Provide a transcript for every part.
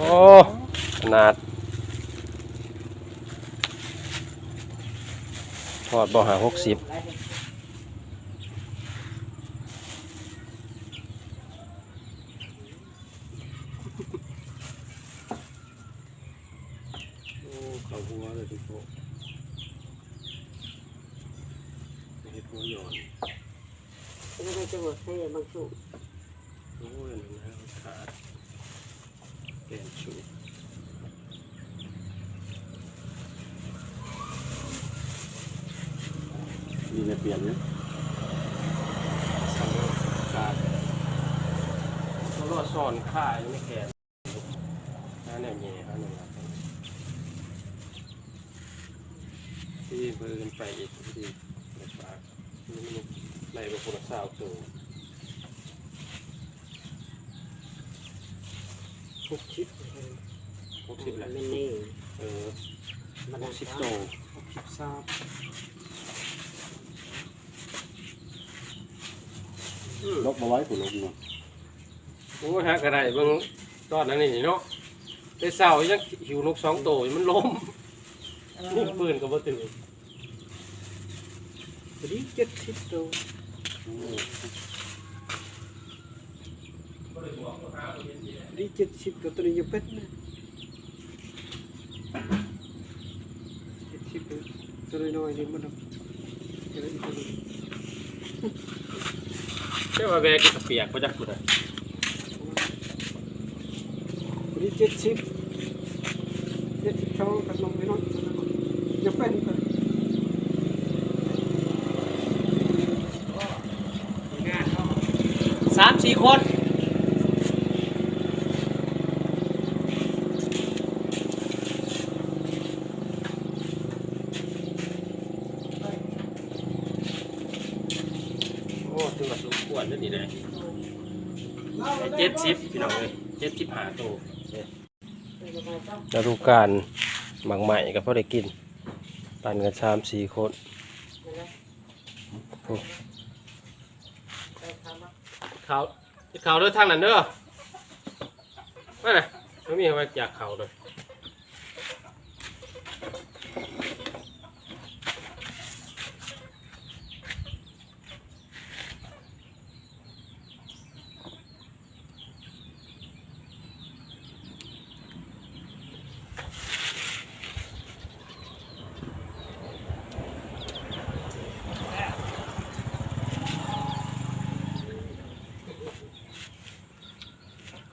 โอ้ขนาดทอดบ่หาหกสิบโอ้เขาหัวเลยทุกคนเห็ดหัวหย่อนแล้วก็จะบอกให้บางสุโอ้ยนั่นนะขาด แกนชูมีในเปลี่ยนเนี่ยขาดแล้วก็ซ่อนข่ายไม่แข็งนั่นแนวเงี้ยนั่นแหละที่เบิร์นไปอีกที่ในปากนี่มันในบุคคลสาวโต หกชิปหกสิบแหละไม่นี่เออมันหกสิบโตหกสิบสามลบมาไว้ผมลบมาโอ้ยฮะกระไรเบิ่งตอนนั้นนี่เนาะไปเสายังหิวนกสองโตวอยู่มันล้มนี่ปืนกับบ่ตื่นพอดีเจ็ดสิบตัวพอ ดีเจ็ดสิบตัวตัวนี้อยู่เป็ดนะเจ็ดสิบตัวตัวน้อยๆนี่มันเอาเดี๋ยวอีกตัวหนึ่งเจ้าว่าแบกกินกระเปียกบ่จักกูได้พอดีเจ็ดสิบเจ็ดสิบสองกับลงไปน้อยอยู่เป็ดตัวสามสี่คน โอ้ถือ ว่าสมควรเด้อนี่แหละเจ็ดสิบพี่น้องเลยเจ็ดสิบห้าโตวฤดูกาลหมักใหม่ก็พอได้กิน ปั่นกันสามสี่คนเขาเขาเด้อทางนั้นเด้อว่าน่ะไม่มีอะไรจากเขาเลย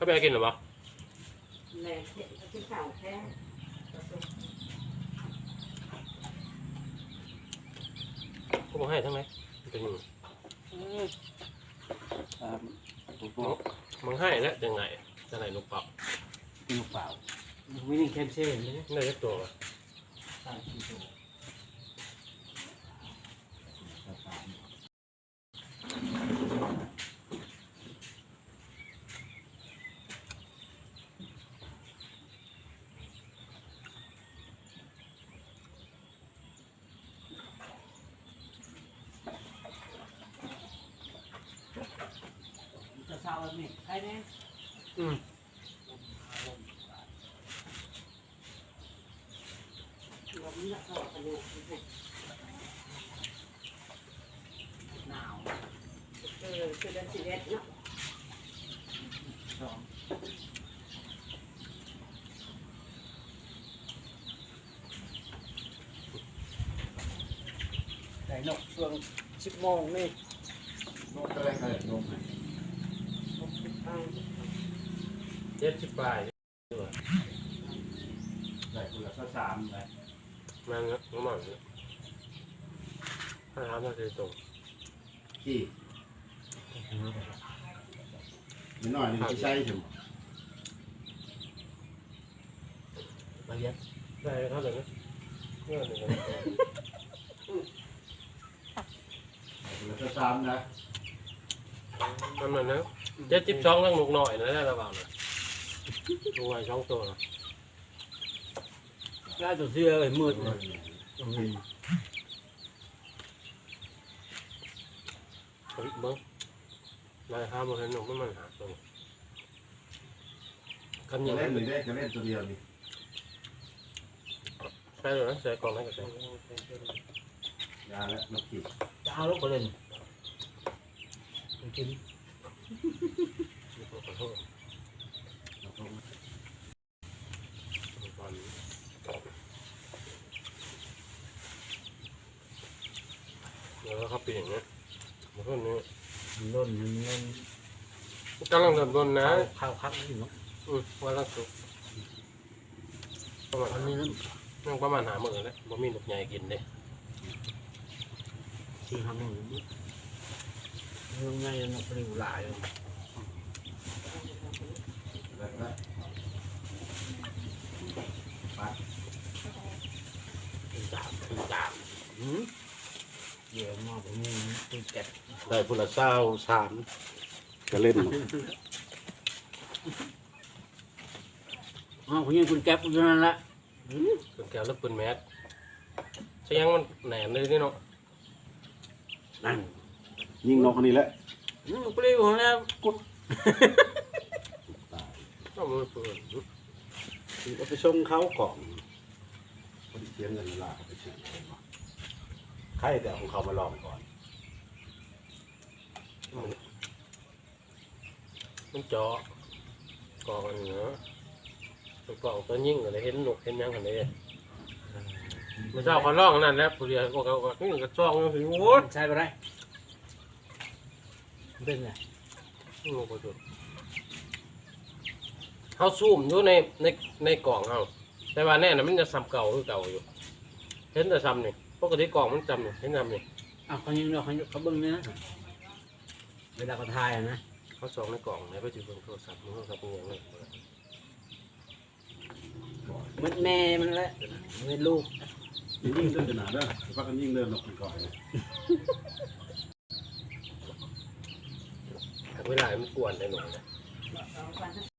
เขาไปกินหรือเปล่าแม่ที่ข่าวแค่เขาบอกให้ทั้งไหนมันเป็นยังไงครับผมมึงมึงให้แล้วยังไงจะไหนลูกเปล่าตีลูกเปล่าวิ่งแคมเซ่เลยได้ยักตัววะ สามสี่ตัว เศร้าแบบนี้ใครเนี่ยอืมลมนี่ยเข้าไปเนี่ยหนาวเออคือเดือนสิบเอ็ดเนาะสองแต่นกช่วงสิบโมงนี่นกอะไรกันนกไหนหกสิบตังค์ เจ็ดสิบปลายได้คนละสามไปมันน้ำมันเนี่ยถ้าทำมันจะตรงกี่นิดหน่อยนี่ที่ใช่ถึงมาเย็ดได้เท่าไหร่นะเงื่อนหนึ่งคนละสามนะมันมันนะ เจ็ดสิบสองตั้งลูกหน่อยนะได้ระบาดนะลูกไอ้สองตัวนะได้ตัวเสื้อเลยมืดเลยเฮ้ยเบิ้งได้ห้าโมงเห็นหนุ่มมันมันหาตัวคำยิงเล่นหนึ่งได้จะเล่นตัวเดียวนี่ใช่เลยนะใส่กล่องนั่นก็ใส่ยาและนกขีดจะเอาลูกไปเล่นกิน ขอโทษนกทงตอนแล้วเขาเปลี่ยนนะมาเพิ่มนี้มันล้นมันเงินกำลังเริ่มต้นนะข้าวคักนี่เนาะอืมวันละสุกประมาณอันนี้นั่นนั่งประมาณหาหมื่นเลยบ่มีหนุกใหญ่กินเลยสี่ห้าห มื่นเงินไงนกปลิวหลายแล้วก็เป็นจามเป็นจามหืมเดี๋ยวมาผมมีเป็นแกะได้พุละเศร้าสามจะเล่นอ๋อผมยังคุณแก๊ปอยู่นั่นละหืมเป็นแก้วแล้วปืนแมสใช่ยังมันแหนมเลยนี่เนาะนั่น ยิงนกอันนี้แหละหืมปลิวของแล้วกุดต้องมือปืนเอาไปส่งเขาก่อนคนที่เสียเงินลาเขาไปซื้อใครแต่เอาของเขามาลองก่อน มันเจาะกองอันเนาะมันกล่องตัวยิ่งอะไรเห็นนกเห็นหยังกันเลยมันเจ้าขอร้องนั่นแหละผู้เดียวก็ก็ก็นี่ก็จ้องอยู่ถึงโอ้ยใช่ไปได้ เป็นไงโอ้โหดูเขาซูมอยู่ในในในกล่องเขาแต่ว่าแน่นะมันจะซ้ำเก่าคือเก่าอยู่ เห็นแต่ซ้ำนี่ปกติกล่องมันจำนี่เห็นจำนี่อ้าวเขายังเนาะเขาเขาเบิ่งเนี่ยนะเวลาเขาทายอะนะเขาส่องในกล่องในไปถือเบิ่งโทรศัพท์มือโทรศัพท์เป็นอย่างไรมันแม่มันแหละมันเป็นลูก ยิงยิงเดินขนาดเด้อพักกันยิ่งเดินนกไปก่อนเลย เวลามันกวนได้หนูนะ